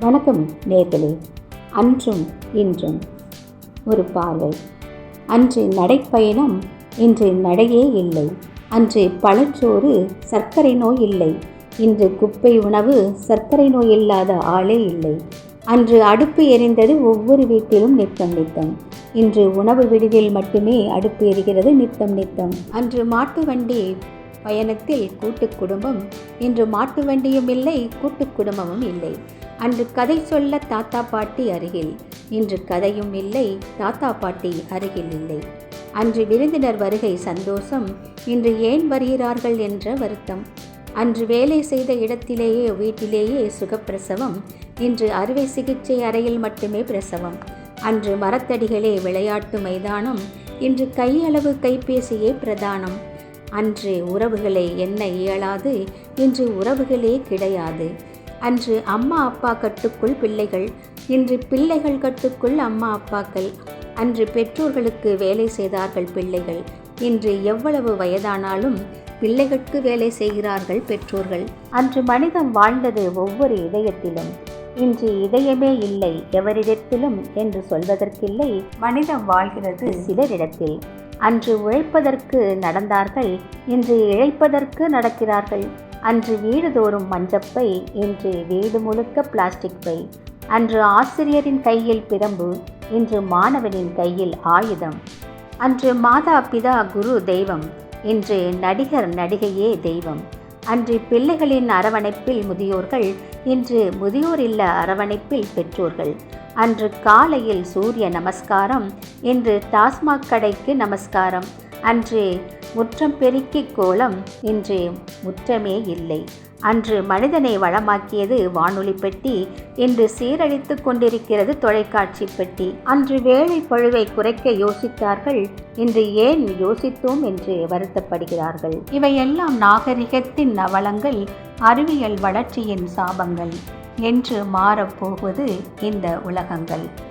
வணக்கம் நேர்களே. அன்றும் இன்றும் ஒரு பார்வை. அன்று நடைப்பயணம் இன்று நடையே இல்லை. அன்று பழச்சோறு சர்க்கரை நோய் இல்லை. இன்று குப்பை உணவு சர்க்கரை நோய் இல்லாத ஆளே இல்லை. அன்று அடுப்பு எரிந்தது ஒவ்வொரு வீட்டிலும் நித்தம் நித்தம். இன்று உணவு விடுதியில் மட்டுமே அடுப்பு எரிகிறது நித்தம் நித்தம். அன்று மாட்டு வண்டி பயணத்தில் கூட்டு குடும்பம். இன்று மாட்டு வண்டியும் இல்லை கூட்டு குடும்பமும் இல்லை. அன்று கதை சொல்ல தாத்தா பாட்டி அருகில். இன்று கதையும் இல்லை தாத்தா பாட்டி அருகில் இல்லை. அன்று விருந்தினர் வருகை சந்தோஷம் இன்று ஏன் வருகிறார்கள் என்ற வருத்தம். அன்று வேலை செய்த இடத்திலேயே வீட்டிலேயே சுகப்பிரசவம் இன்று அறுவை சிகிச்சை அறையில் மட்டுமே பிரசவம். அன்று மரத்தடிகளே விளையாட்டு மைதானம் இன்று கையளவு கைபேசியே பிரதானம். அன்று உறவுகளை என்ன இயலாது இன்று உறவுகளே கிடையாது. அன்று அம்மா அப்பா கட்டுக்குள் பிள்ளைகள் இன்று பிள்ளைகள் கட்டுக்குள் அம்மா அப்பாக்கள். அன்று பெற்றோர்களுக்கு வேலை செய்தார்கள் பிள்ளைகள். இன்று எவ்வளவு வயதானாலும் பிள்ளைகளுக்கு வேலை செய்கிறார்கள் பெற்றோர்கள். அன்று மனிதன் வாழ்ந்தது ஒவ்வொரு இதயத்திலும். இன்று இதயமே இல்லை எவரிடத்திலும் என்று சொல்வதற்கில்லை. மனிதன் வாழ்கிறது சிலரிடத்தில். அன்று உழைப்பதற்கு நடந்தார்கள் இன்று இழைப்பதற்கு நடக்கிறார்கள். அன்று வீடுதோறும் மஞ்சப்பை இன்று வீடு முழுக்க பிளாஸ்டிக் பை. அன்று ஆசிரியரின் கையில் பிரம்பு இன்று மாணவனின் கையில் ஆயுதம். அன்று மாதா பிதா குரு தெய்வம் இன்று நடிகர் நடிகையே தெய்வம். அன்று பிள்ளைகளின் அரவணைப்பில் முதியோர்கள் இன்று முதியோர் இல்ல அரவணைப்பில் பெற்றோர்கள். அன்று காலையில் சூரிய நமஸ்காரம் இன்று டாஸ்மாக் கடைக்கு நமஸ்காரம். அன்று முற்றம் பெருக்கிக் கோலம் இன்று முற்றமே இல்லை. அன்று மனிதனை வளமாக்கியது வானொலி பெட்டி இன்று சீரழித்து கொண்டிருக்கிறது தொலைக்காட்சி பெட்டி. அன்று வேலை பழுவை குறைக்க யோசித்தார்கள் இன்று ஏன் யோசித்தோம் என்று வருத்தப்படுகிறார்கள். இவையெல்லாம் நாகரிகத்தின் நவளங்கள் அறிவியல் வளர்ச்சியின் சாபங்கள். என்று மாறப்போவது இந்த உலகங்கள்.